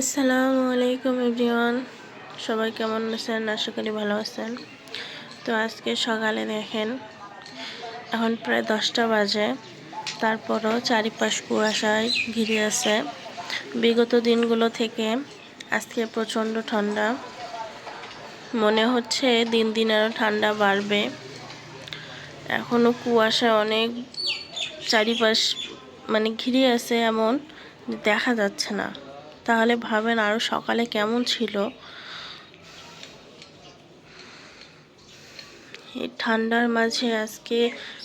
আসসালামু আলাইকুম এভরিওয়ান। সবাই কেমন আছেন? আশা করি ভালো আছেন। তো আজকে সকালে দেখেন, এখন প্রায় দশটা বাজে। তারপরও চারিপাশ কুয়াশায় ঘিরে আছে। বিগত দিনগুলো থেকে আজকে প্রচণ্ড ঠান্ডা। মনে হচ্ছে দিন দিন আরও ঠান্ডা বাড়বে। এখনও কুয়াশা অনেক চারিপাশ মানে ঘিরে আছে এমন, দেখা যাচ্ছে না। তাহলে ভাবেন আরও সকালে কেমন ছিল? এই ঠান্ডার মাঝে আজকে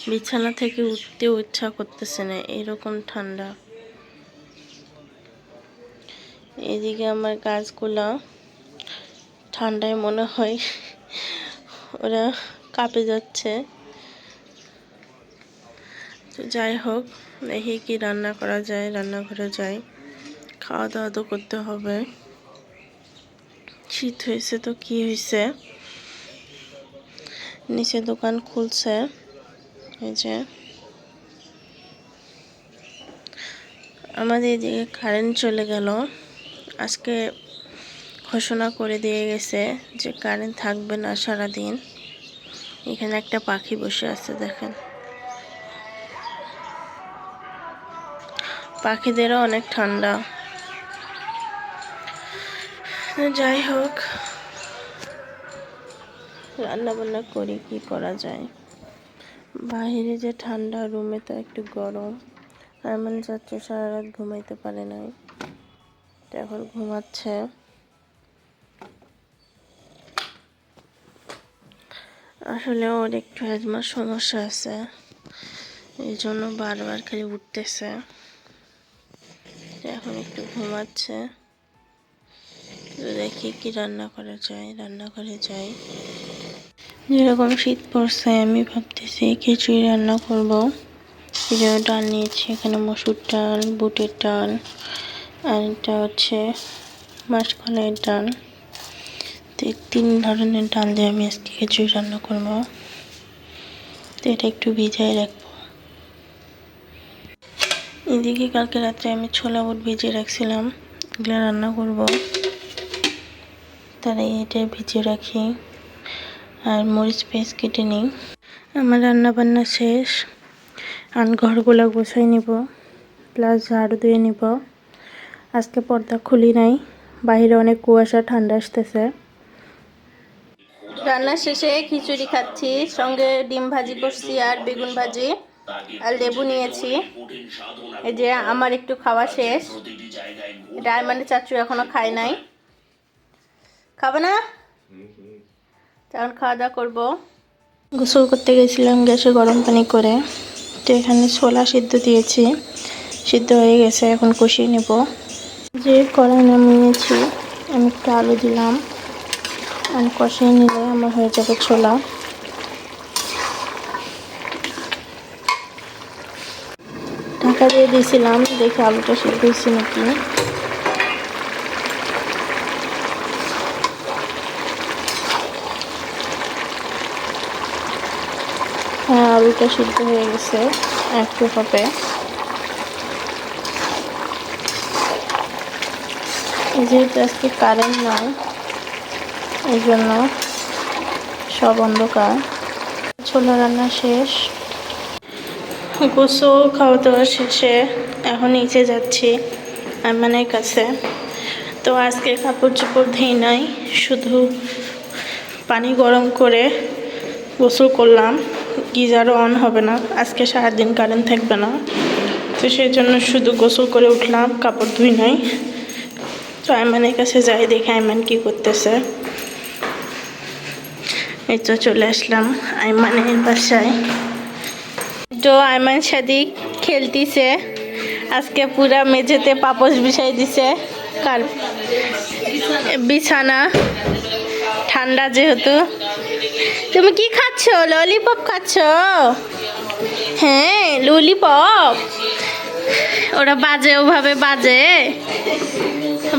বিছানা থেকে উঠতেও ইচ্ছা করতেছে না, এরকম ঠান্ডা। এদিকে আমার গাছগুলো ঠান্ডায় মনে হয় ওরা কাঁপে যাচ্ছে। তো যাই হোক, দেখি কি রান্না করা যায়, রান্নাঘরে যাই। খাওয়া দাওয়া তো করতে হবে। শীত হয়েছে তো কি হয়েছে? নিচে দোকান খুলছে। এই যে। আমাদের এদিকে কারেন্ট চলে গেল। আজকে ঘোষণা করে দিয়ে গেছে যে কারেন্ট থাকবে না সারাদিন। এখানে একটা পাখি বসে আছে, দেখেন। পাখিদেরও অনেক ঠান্ডা। যাই হোক। রান্না বান্না করি, কি করা যায়? বাহিরে যে ঠান্ডা রুমে তো একটু গরম। আর মানে যাচ্ছে সারা রাত ঘুমাইতে পারে নাই। এখন ঘুমাচ্ছে। আসলে ওর একটু অ্যাজমার সমস্যা আছে। এই জন্য বারবার খালি উঠতেছে। এখন একটু ঘুমাচ্ছে। দেখি কি রান্না করা যায়, রান্না রান্নাঘরে যাই। যেরকম শীত পড়ছে, আমি ভাবতেছি খিচুড়ি রান্না করব। এই জন্য ডাল নিয়েছি, এখানে মসুর ডাল, বুটের ডাল, আর এটা হচ্ছে মাসকলাইয়ের ডাল। তো তিন ধরনের ডাল দিয়ে আমি আজকে খিচুড়ি রান্না করব। তো এটা একটু ভিজাই রাখব। এদিকে কালকে রাত্রে আমি ছোলা বুট ভিজিয়ে রাখছিলাম, এগুলো রান্না করব। তারা এটা ভিজিয়ে রাখি। আর মরিচ পেস্ট কেটে নিই। আমার রান্না বান্না শেষ। আর ঘরগুলো গোছাই নিব প্লাস ঝাড়ু দিয়ে নিব। আজকে পর্দা খুলি নাই, বাইরে অনেক কুয়াশা, ঠান্ডা আসতেছে। রান্না শেষে খিচুড়ি খাচ্ছি, সঙ্গে ডিম ভাজি করছি আর বেগুন ভাজি আর লেবু নিয়েছি। এই যে আমার একটু খাওয়া শেষ। আইমানের চাচু এখনও খায় নাই। খাবে না? তখন খাওয়া দাওয়া করব। গোসল করতে গেছিলাম গ্যাসে গরম পানি করে। তো এখানে ছোলা সিদ্ধ দিয়েছি। সিদ্ধ হয়ে গেছে এখন কষিয়ে নেব। যে কড়াই নামিয়েছি আমি একটু আলু দিলাম। আর কষিয়ে নিলে আমার হয়ে যাবে ছোলা। ঢাকা দিয়ে দিয়েছিলাম দেখি আলুটা সিদ্ধ হয়েছে নাকি? আলুটা সিদ্ধ হয়ে গেছে একটু হবে। যেহেতু আজকে কারেন্ট নাই, এই জন্য সব অন্ধকার। ছোলা রান্না শেষ। গোসল খাওয়া দাওয়া শেষে এখন নিচে যাচ্ছি আইমানের কাছে। তো আজকে কাপড় চোপড় ধেই নাই, শুধু পানি গরম করে গোসল করলাম। গিজারও অন হবে না। আজকে সারাদিন কারেন্ট থাকবে না। তো সেই জন্য শুধু গোসল করে উঠলাম, কাপড় ধুই নাই। তো আইমানের কাছে যাই, দেখে আইমান কি করতেছে। এই তো চলে আসলাম আইমানের বাসায়। তো আইমান সাদি খেলতিছে। আজকে পুরা মেঝেতে পাপস বিছাই দিছে। কার বিছানা। ঠান্ডা যেহেতু। তুমি কি খাচ্ছ? ললিপপ খাচ্ছ? হ্যাঁ ললিপপ ওরা বাজে ওভাবে বাজে।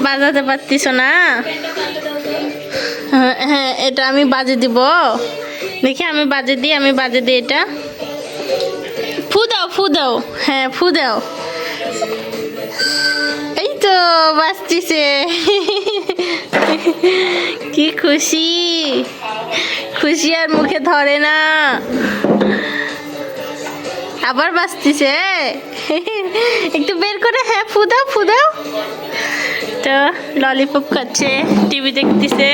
বাজাতে পারতিস না। হ্যাঁ, হ্যাঁ এটা আমি বাজে দিব। দেখি আমি বাজে দিই আমি বাজে দিই এটা। ফু দাও ফু দাও। হ্যাঁ ফু দাও। বাঁচতিছে। কি খুশি। খুশি আর মুখে ধরে না। আবার বাঁচতেছে একটু বের করে হ্যাঁ ফুদাও ফুদাও তো ললিপপ খাচ্ছে, টিভি দেখতেছে।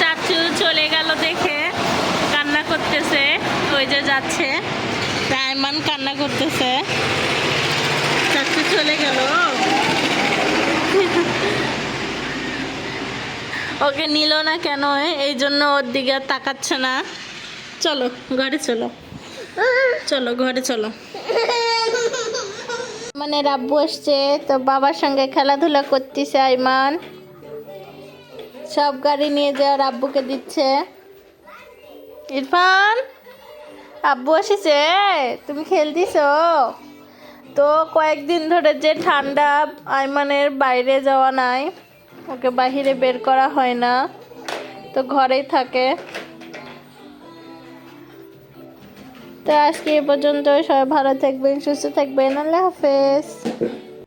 চাচু চলে গেল দেখে, কান্না করতেছে, ওই যে যাচ্ছে। রায়মান কান্না করতেছে। চলে গেল। ওকে নিল না কেন? এই জন্য ওর দিকে তাকাচ্ছে না। চলো, ঘরে চলো। চলো, ঘরে চলো। মানে রাব্বু আসছে, তো বাবার সঙ্গে খেলাধুলা করতেছে আইমান। সব গাড়ি নিয়ে যা আব্বুকে দিচ্ছে। ইরফান, আব্বু এসেছে? তুমি খেলতিছ? তো কয়েকদিন ধরে যে ঠান্ডা আইমানের বাইরে যাওয়া নাই, ওকে বাহিরে বের করা হয় না, তো ঘরেই থাকে। তো আজকে এ পর্যন্ত সবাই ভালো থাকবেন, সুস্থ থাকবেন, আল্লাহ হাফেজ।